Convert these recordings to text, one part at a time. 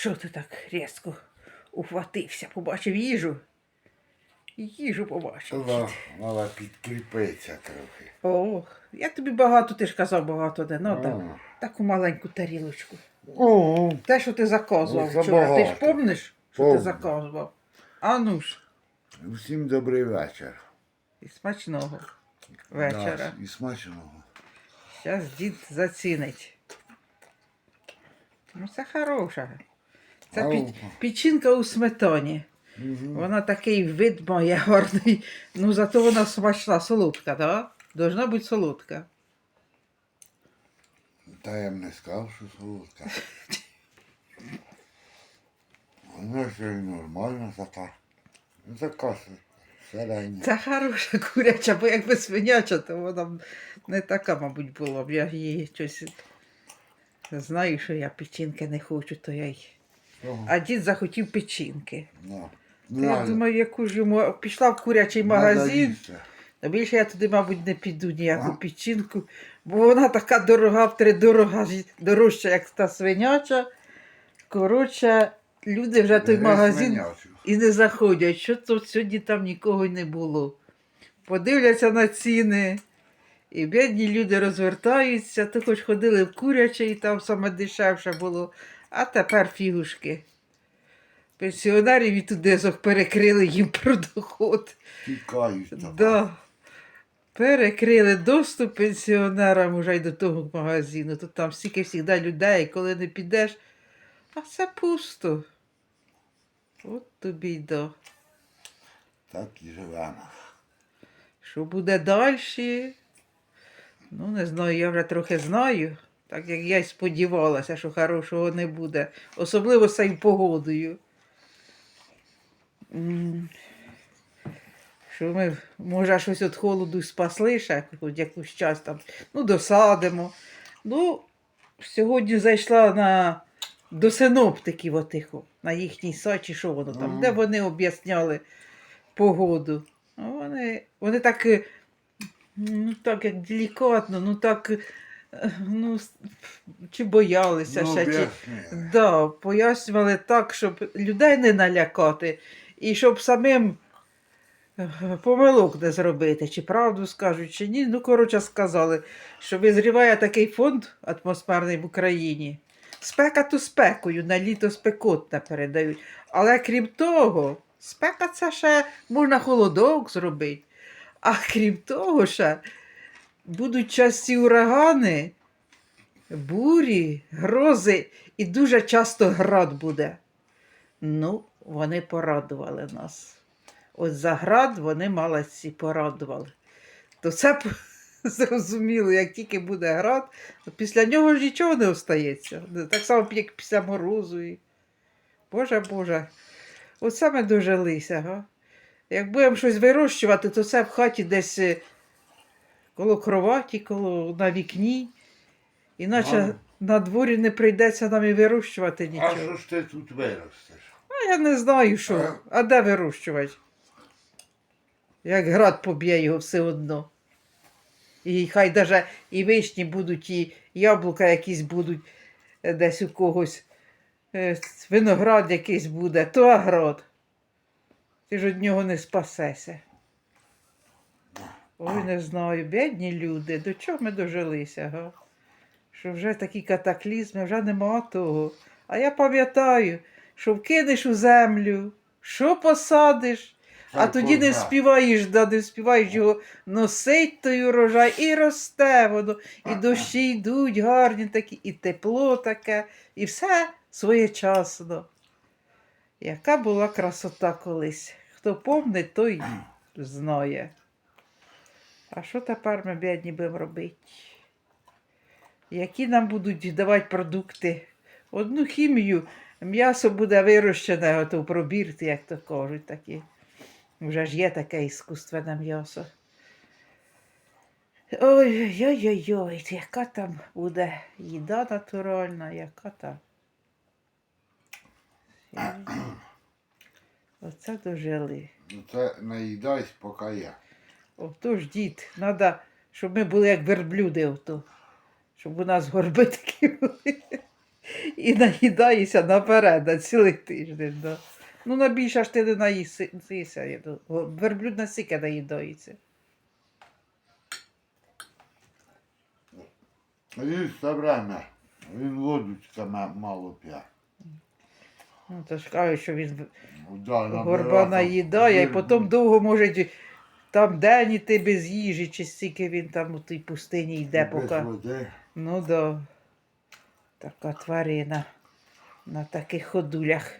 Що ти так різко ухватився? Побачив їжу? Їжу побачив. Треба, треба підкріпитися трохи. О, я тобі багато, ти ж казав, багато не надо. А. Таку маленьку тарілочку. О, Те, що ти заказував Ну, вчора. Ти ж помниш, що Помню. ти заказував? А ну ж, всім добрий вечір. і смачного вечора. Да, і смачного. Зараз дід зацінить. Ну, це хороша. Це Ау. пі- печінка у сметані. Вона такий вид має гарний. Ну, зато вона смачна, солодка, так? Должна бути солодка. Та я б не сказав, що солодка. Вона ще й нормальна така. Ну, Така середня. Це хороша куряча, бо якби свиняча, то вона б не така, мабуть, була б. Я її щось знаю, що я печінки не хочу, то я й. А дід захотів печінки. Ну, я думаю, яку ж йому пішла в курячий магазин. Та більше я туди, мабуть, не піду ніяку Ага. печінку, бо вона така дорога, втри дорога, ж- дорожча, як та свиняча. Коротше, люди вже той магазин свинячу. і не заходять. Що то сьогодні там нікого й не було. Подивляться на ціни. І бідні люди розвертаються, то хоч ходили в куряче, і там саме дешевше було, а тепер фігушки. Пенсіонерів і туди зох перекрили їм про доход. Тікають. Да. Перекрили доступ пенсіонерам уже й до того магазину. Тут там стільки завжди людей, коли не підеш, а це пусто. От тобі й да. Так і живемо. Що буде далі? Ну, не знаю, я вже трохи знаю. Так як я й сподівалася, що хорошого не буде. Особливо з цією погодою. Що ми, може, щось від холоду спасли ще, хоч якусь час там, ну, досадимо. Ну, сьогодні зайшла на, до синоптиків отихо, на їхній сайт, чи що воно там, Ага. де вони об'ясняли погоду. Ну, Вони, вони так, ну так як делікатно, ну так, ну, чи боялися Ну, ще, чи, да, пояснювали так, щоб людей не налякати, і щоб самим е, помилок не зробити, чи правду скажуть, чи ні. Ну, коротше, сказали, що визріває такий фонд атмосферний в Україні. Спека то спекою, на літо спекотна передають. Але крім того, спека це ще можна холодок зробити. А крім того, ще будуть часті урагани, бурі, грози і дуже часто град буде. Ну, вони порадували нас. От за град вони молодці порадували. То це п- зрозуміло, як тільки буде град, то після нього ж нічого не остається. Так само, як після морозу. Боже Боже, оце ми дожилися. Га? Як будемо щось вирощувати, то це в хаті десь е, коло кроваті, коло на вікні. Іначе на дворі не прийдеться нам і вирощувати А нічого. що ж ти тут виростеш? А я не знаю, що. А де вирощувати? Як град поб'є його все одно. І хай даже і вишні будуть, і яблука якісь будуть е, десь у когось, е, виноград якийсь буде, то аград. Ти ж від нього не спасешся. Ой, не знаю, бідні люди, до чого ми дожилися, га? Що вже такі катаклізми, вже нема того. А я пам'ятаю, що вкинеш у землю, що посадиш, а тоді не вспіваєш, да, не вспіваєш його носить той урожай, і росте воно, і дощі йдуть гарні такі, і тепло таке, і все своєчасно. Яка була красота колись. Хто помнить, той знає. А що тепер ми бідні будемо робити? Які нам будуть давати продукти? Одну хімію, м'ясо буде вирощене, ото в пробірці, як то кажуть, такі. Вже ж є таке іскусственне м'ясо. Ой-ой-ой, яка там буде їда натуральна, яка там. Оце дожили. Ну це наїдайся, поки я. Отож, дід, треба, щоб ми були як верблюди, ото. щоб у нас горби такі були. і наїдаєшся наперед на цілий тиждень. Да. Ну, на більше ж ти не наїсися. Верблюд на наїдається. Він все время, він ма- мало п'є. Ну, то ж кажуть, що він Да, горба наїдає, і потім довго може там день іти без їжі, чи стільки він там у тій пустині йде, Без поки. води. Ну да. Така тварина на таких ходулях.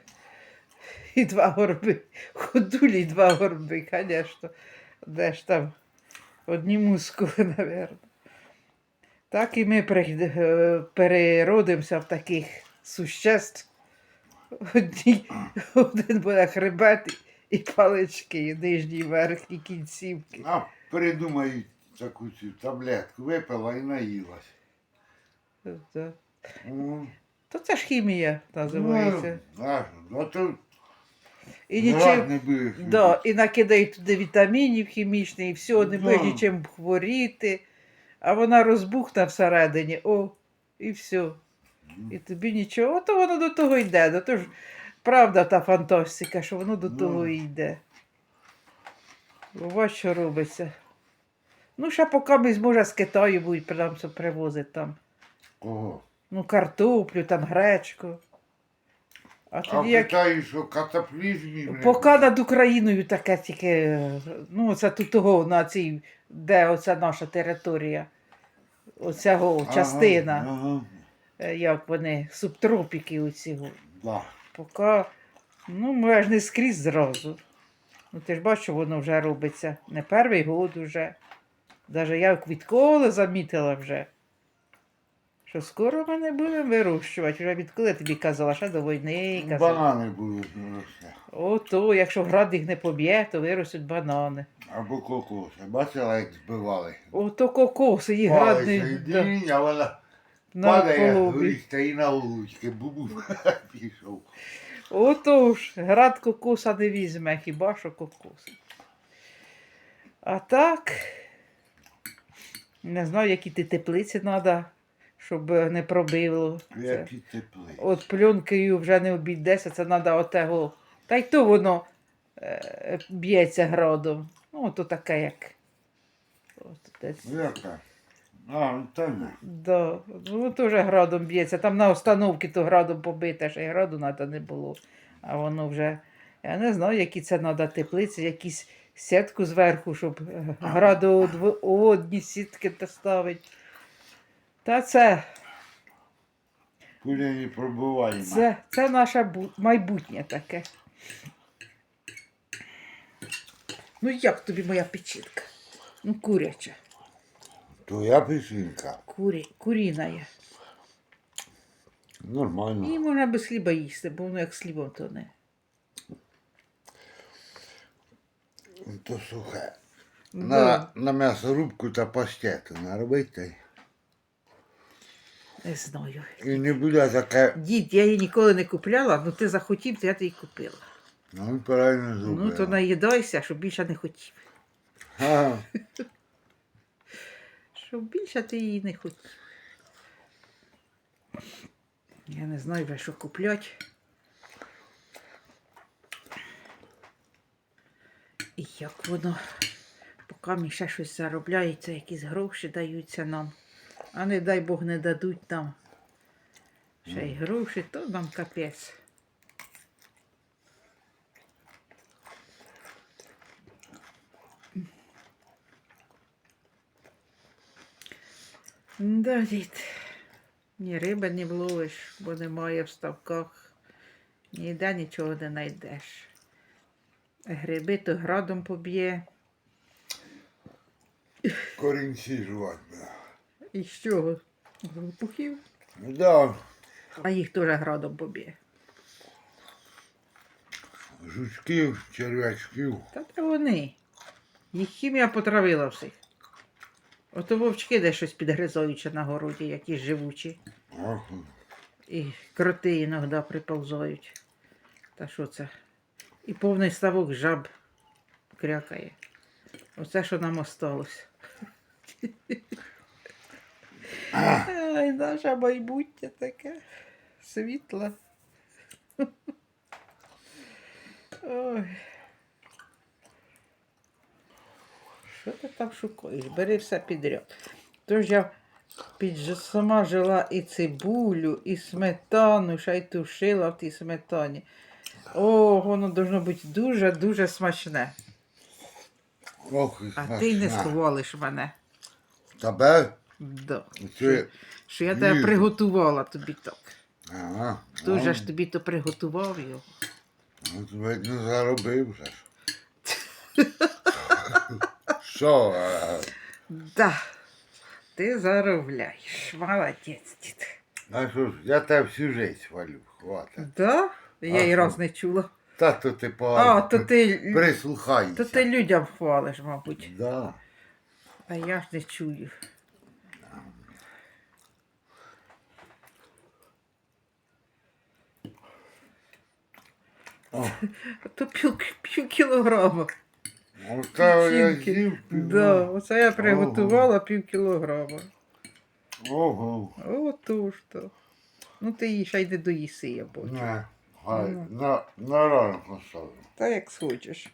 І два горби. Ходулі і два горби, звісно. Де ж там одні мускули, мабуть. Так і ми при- е, переродимося в таких существ. Одні, один буде хребет і палички, і нижні і верхні кінцівки. А придумай таку цю таблетку, випила і наїлась. Да. Ну, То це ж хімія називається. Ну, а, ну то І нічим... не да, і накидають туди вітамінів хімічних, і все, не будеш нічим хворіти, а вона розбухне всередині, о, і все. І тобі нічого, ото воно до того йде. Ну, то ж правда та фантастика, що воно до Ну. того і йде. Ось що робиться. Ну, ще поки ми зможе з Китаю будуть принаймні привозити там. Кого? Ну, картоплю, там гречку. А А в як Китаї що катаплізмів? не Поки над Україною таке тільки, ну, це тут того, на цій, де оця наша територія, оцього Ага, частина, Ага, е, як вони, субтропіки оцього. да. Поки, ну, може, не скрізь зразу. Ну, ти ж бачиш, що воно вже робиться. Не перший год уже. Даже я відколи замітила вже. Що скоро ми не будемо вирощувати. Вже відколи я тобі казала, ще до війни казала. Банани будуть рости. Ото, якщо град їх не поб'є, то виростуть банани. Або кокоси. Бачила, як збивали. Ото кокоси, їх град не і да, дінь, а вона на падає, полубі. горить, та і на вулички. Бубу пішов. Ото ж, град кокоса не візьме, хіба що кокос. А так, не знаю, які ти теплиці треба, щоб не пробило. Це. Які тепли. От пленкою вже не обійдеться, це треба отего. Та й то воно е, б'ється градом. Ну, то таке як. От, десь. Яка? А, ну та не. Да, ну теж градом б'ється. Там на установці то градом побите, ще й граду треба не було. А воно вже, я не знаю, які це треба теплиці, якісь сітку зверху, щоб е, градоодні сітки та ставить. Та це, Куди не пробуваємо. це, це наше майбутнє таке. Ну як тобі моя печінка? Ну, куряча. Твоя печінка. Курі, куріна є. Нормально. Її можна без хліба їсти, бо воно як з хлібом то не. То сухе. На, на м'ясорубку та паштету наробити. Не знаю. І не буде таке. Дід, я її ніколи не купляла, ну ти захотів, то я тобі купила. Ну, правильно зробила. Ну, то наїдайся, щоб більше не хотів. Ага. Щоб більше ти її не хотів. Я не знаю вже, що купляти. І як воно, поки мені ще щось заробляється, якісь гроші даються нам. А не дай Бог не дадуть нам. Ще й гроші, то нам капець. Да, дід. Ні риби не вловиш, бо немає в ставках. Ніде нічого не знайдеш. Гриби то градом поб'є. Корінці жувати. І з чого? З Лопухів. Да. А їх теж градом поб'є. Жучків, черв'ячків. Та де вони. Їх хімія потравила всіх. Ото вовчки де щось підгризаючи на городі, які живучі. І кроти іноді приповзають. Та що це? І повний ставок жаб крякає. Оце, що нам осталось. Ай, наше майбутнє таке. світла. Ой. Що ти там шукаєш? Бери все підряд. Тож я підсмажила і цибулю, і сметану, ще й тушила в тій сметані. О, воно должно бути дуже-дуже смачне. Ох, і А ти й не схвалиш мене. Тебе? Да. Це... Що я тебе Ні. приготувала тобі так. Ага. Хто же ну, ж тобі то приготував його? От видно, заробив вже ж. Що? е, Да. Ти заробляєш. Молодець, дід. А що ж, я тебе всю життя хвалю, хватить. Да? Я А й що? раз не чула. Та то ти А, то ти, Прислухайся. то ти людям хвалиш, мабуть. Да. А я ж не чую. О, то пів, пів кілограма. Оце я Печінки. з'їв. Да, оце я приготувала пів кілограма. Ого. Отож то. Ну ти її ще й не доїси, я бачу. Не, хай, Ну. на, на ранок поставлю. Та як схочеш.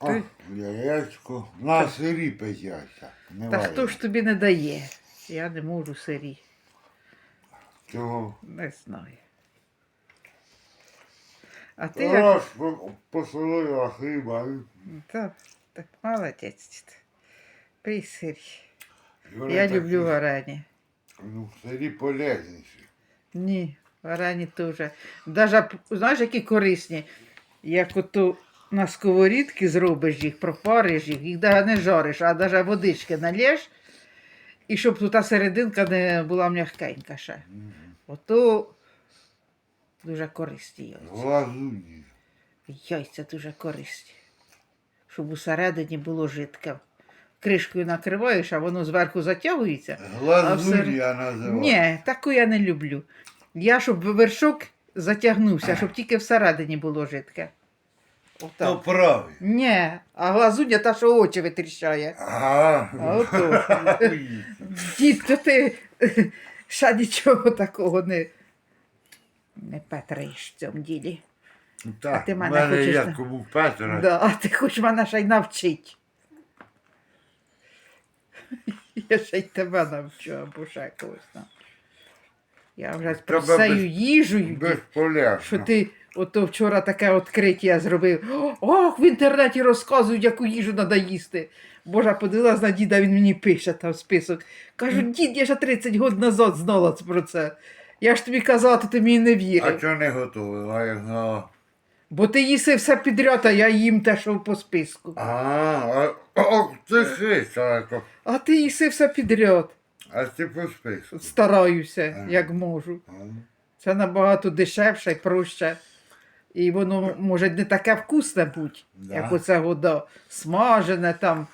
Ти- яєчко. На сирі печеться. Не Та хто ж тобі не дає? Я не можу сирі. Чого? Не знаю. А ти як. Раз по- посолила хліба. і Так, так молодець. дід. При сирі. Я люблю варені. Ну, сирі полезніші. Ні, варені теж. Даже, знаєш, які корисні. Як ото на сковорідки зробиш їх, пропариш їх, їх навіть не жариш, а навіть водички налєш, і щоб та серединка не була м'якенька ще. Ото дуже корисні яйця. Глазуні. Яйця дуже корисні. Щоб усередині було жидке. Кришкою накриваєш, а воно зверху затягується. Глазуні я називаю. Ні, таку я не люблю. Я, щоб вершок затягнувся, щоб тільки всередині було жидке. То Отак. Ні, а глазуня та, що очі витріщає. Ага. А ото. Дід, то ти ще нічого такого не, не петриш в цьому ділі. Так, ти мене мене хочеш як на- кому Петра. Да, а ти хоч мене ще й навчить. Я ще й тебе навчу, або ще когось навчу. Я вже з Тебе без- їжею, дід, Безполезно. що ти ото вчора таке відкриття зробив. Ох, в інтернеті розказують, яку їжу треба їсти. Боже, подивилась на діда, він мені пише там список. Кажу, дід, я ще 30 років назад знала про це. Я ж тобі казала, то ти мені не А чого не готовий? А як знала? Бо ти їси все підряд, а я їм те, що по списку. А, а, о, ти хитра. А ти їси все підряд. А ти по списку. Стараюся, як можу. А, Це набагато дешевше і проще. І воно може не таке вкусне бути, Да. як оце вода смажене там.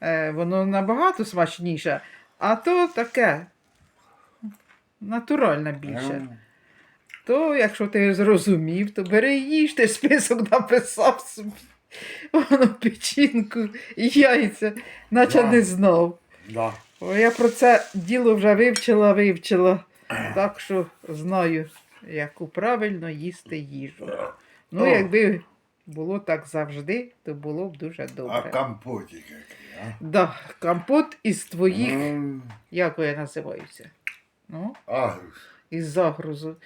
Е, воно набагато смачніше. А то таке натуральне більше. То, якщо ти зрозумів, то бери і їж, ти список написав собі. Воно печінку, яйця, наче Да. не знав. Да. О, я про це діло вже вивчила, вивчила. Так що знаю, яку правильно їсти їжу. Ну, О. якби було так завжди, то було б дуже добре. А компотик який, а? Да, компот із твоїх, М, як вони називаються? Ну, Агрус. із загрузу.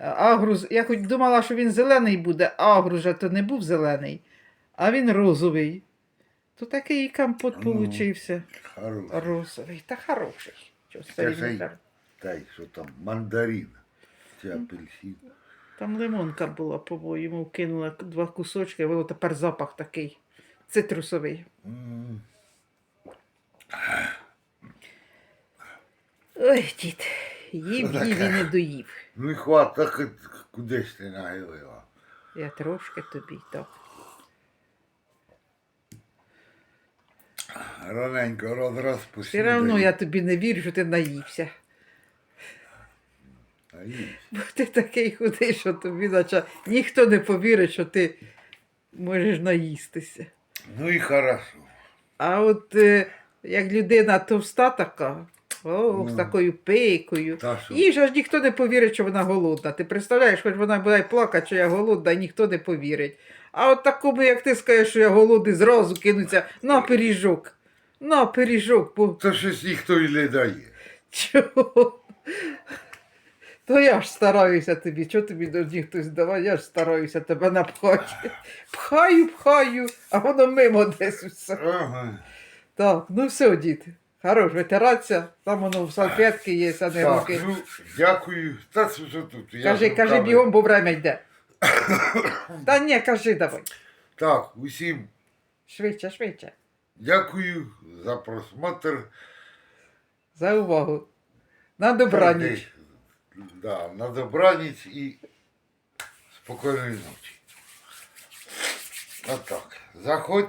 Агруз, я хоч думала, що він зелений буде, а агруз же то не був зелений, а він розовий. То такий і компот Ну. получився. Хороший. Розовий, та хороший. Скажи. й що там, мандарин. Чи апельсин. Там лимонка була, по-моєму, кинула два кусочки, воно тепер запах такий цитрусовий. М, Ой, дід, їв, Що їв і таке? не доїв. Ну і хват, так і ти нагилила? Я трошки тобі так. Раненько розраз Все одно я тобі не вірю, що ти наївся. Бо ти такий худий, що тобі наче ніхто не повірить, що ти можеш наїстися. Ну і хорошо. А от е, як людина товста така, о, з Ну. такою пикою. Та? Їй ж ніхто не повірить, що вона голодна. Ти представляєш, хоч вона буде плакати, що я голодна, і ніхто не повірить. А от такому, як ти скажеш, що я голодний, зразу кинуться на пиріжок. На пиріжок, бо Це щось ніхто і не дає. чого? То я ж стараюся тобі, чого тобі до хтось давай, я ж стараюся тебе напхати. Пхаю, пхаю, а воно мимо десь усе. Ага. Так, ну все, діти. Хорош, витиратися, там воно в салфетки є, а не Так, руки. ну, дякую. Та це що тут? Я Кажи, ж кажи руками. бігом, бо время йде. Та ні, кажи давай. Так, усім Швидше, швидше. дякую за просмотр. За увагу. На добраніч. Да, на добраніч і спокійної ночі. Отак. Заходь.